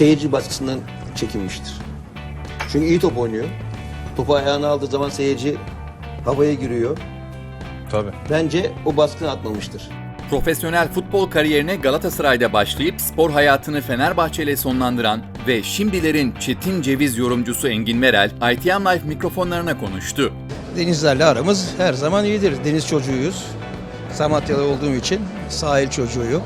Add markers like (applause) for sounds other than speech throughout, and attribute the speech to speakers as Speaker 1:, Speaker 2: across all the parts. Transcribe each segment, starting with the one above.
Speaker 1: seyirci baskısından çekinmiştir. Çünkü iyi top oynuyor. Topu ayağına aldığı zaman seyirci havaya giriyor.
Speaker 2: Tabii.
Speaker 1: Bence o baskını atmamıştır.
Speaker 3: Profesyonel futbol kariyerine Galatasaray'da başlayıp spor hayatını Fenerbahçe ile sonlandıran ve şimdilerin Çetin Ceviz yorumcusu Engin Merel, ITM Live mikrofonlarına konuştu.
Speaker 4: Denizlerle aramız her zaman iyidir. Deniz çocuğuyuz. Samatyalı olduğum için sahil çocuğuyum.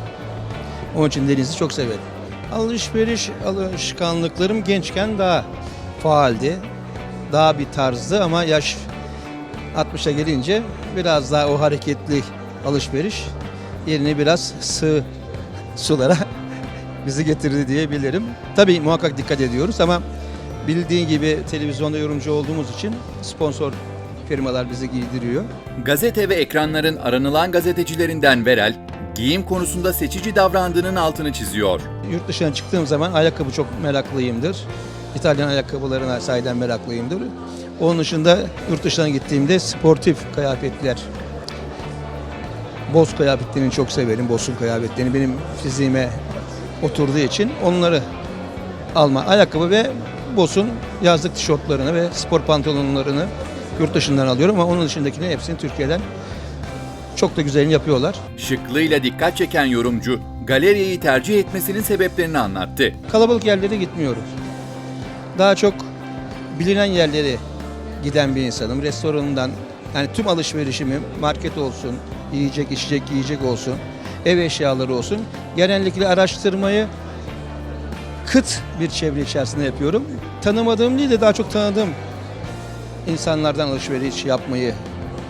Speaker 4: Onun için denizi çok severim. Alışveriş alışkanlıklarım gençken daha faaldi. Daha bir tarzdı ama yaş 60'a gelince biraz daha o hareketli alışveriş yerini biraz sığ sulara (laughs) bizi getirdi diyebilirim. Tabii muhakkak dikkat ediyoruz ama bildiğin gibi televizyonda yorumcu olduğumuz için sponsor firmalar bizi giydiriyor.
Speaker 3: Gazete ve ekranların aranılan gazetecilerinden Verel, giyim konusunda seçici davrandığının altını çiziyor.
Speaker 4: Yurt dışına çıktığım zaman ayakkabı çok meraklıyımdır. İtalyan ayakkabılarına sahiden meraklıyımdır. Onun dışında yurt dışına gittiğimde sportif kıyafetler, boz kıyafetlerini çok severim. Bozkır kıyafetlerini benim fiziğime oturduğu için onları alma. Ayakkabı ve Bos'un yazlık tişörtlerini ve spor pantolonlarını yurt dışından alıyorum ama onun dışındakini hepsini Türkiye'den çok da güzelini yapıyorlar.
Speaker 3: Şıklığıyla dikkat çeken yorumcu, galeriyi tercih etmesinin sebeplerini anlattı.
Speaker 4: Kalabalık yerlere gitmiyoruz. Daha çok bilinen yerlere giden bir insanım. Restoranından yani tüm alışverişimi market olsun, yiyecek, içecek, giyecek olsun, ev eşyaları olsun. Genellikle araştırmayı kıt bir çevre içerisinde yapıyorum. Tanımadığım değil de daha çok tanıdığım insanlardan alışveriş yapmayı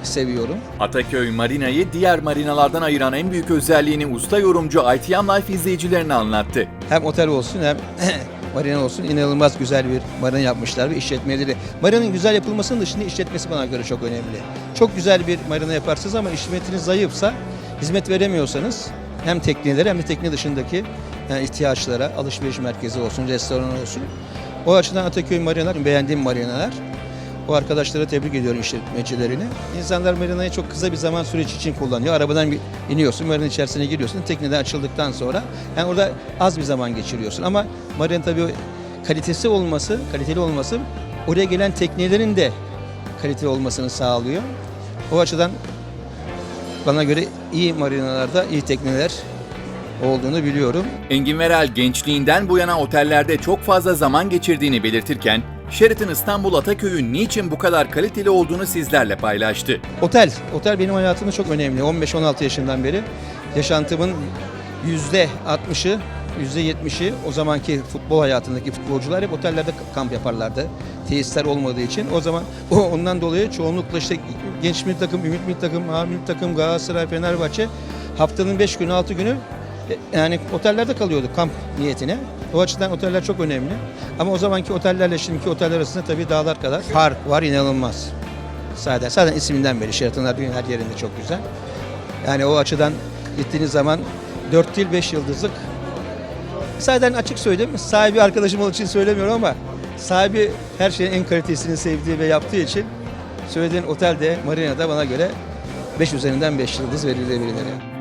Speaker 4: seviyorum.
Speaker 3: Ataköy Marina'yı diğer marinalardan ayıran en büyük özelliğini usta yorumcu ITM Life izleyicilerine anlattı.
Speaker 4: Hem otel olsun hem (clears throat) marina olsun inanılmaz güzel bir marina yapmışlar ve işletmeleri. Marinanın güzel yapılmasının dışında işletmesi bana göre çok önemli. Çok güzel bir marina yaparsınız ama işletmeniz zayıfsa, hizmet veremiyorsanız hem teknelere hem de tekne dışındaki yani ihtiyaçlara, alışveriş merkezi olsun, restoran olsun. O açıdan Ataköy Marina beğendiğim marinalar. O arkadaşlara tebrik ediyorum işletmecilerini. İnsanlar marinayı çok kısa bir zaman süreci için kullanıyor. Arabadan bir iniyorsun, marina içerisine giriyorsun. Tekneden açıldıktan sonra yani orada az bir zaman geçiriyorsun. Ama marina tabii kalitesi olması, kaliteli olması oraya gelen teknelerin de kaliteli olmasını sağlıyor. O açıdan bana göre iyi marinalarda iyi tekneler olduğunu biliyorum.
Speaker 3: Engin Verel gençliğinden bu yana otellerde çok fazla zaman geçirdiğini belirtirken, Sheraton İstanbul Ataköy'ün niçin bu kadar kaliteli olduğunu sizlerle paylaştı.
Speaker 4: Otel. Otel benim hayatımda çok önemli. 15-16 yaşından beri yaşantımın %60'ı, %70'i o zamanki futbol hayatındaki futbolcular hep otellerde kamp yaparlardı. Tesisler olmadığı için. O zaman (laughs) o ondan dolayı çoğunlukla işte genç milli takım, ümit milli takım, A milli takım, Galatasaray, Fenerbahçe haftanın 5 günü, 6 günü e, yani otellerde kalıyorduk kamp niyetine. O açıdan oteller çok önemli. Ama o zamanki otellerle şimdiki oteller arasında tabii dağlar kadar fark var inanılmaz. Zaten, zaten isminden beri Sheraton'lar dünyanın her yerinde çok güzel. Yani o açıdan gittiğiniz zaman 4 yıl 5 yıldızlık. Zaten açık söyleyeyim sahibi arkadaşım olduğu için söylemiyorum ama sahibi her şeyin en kalitesini sevdiği ve yaptığı için söylediğin otelde, marinada bana göre 5 üzerinden 5 yıldız verilebilir. Yani.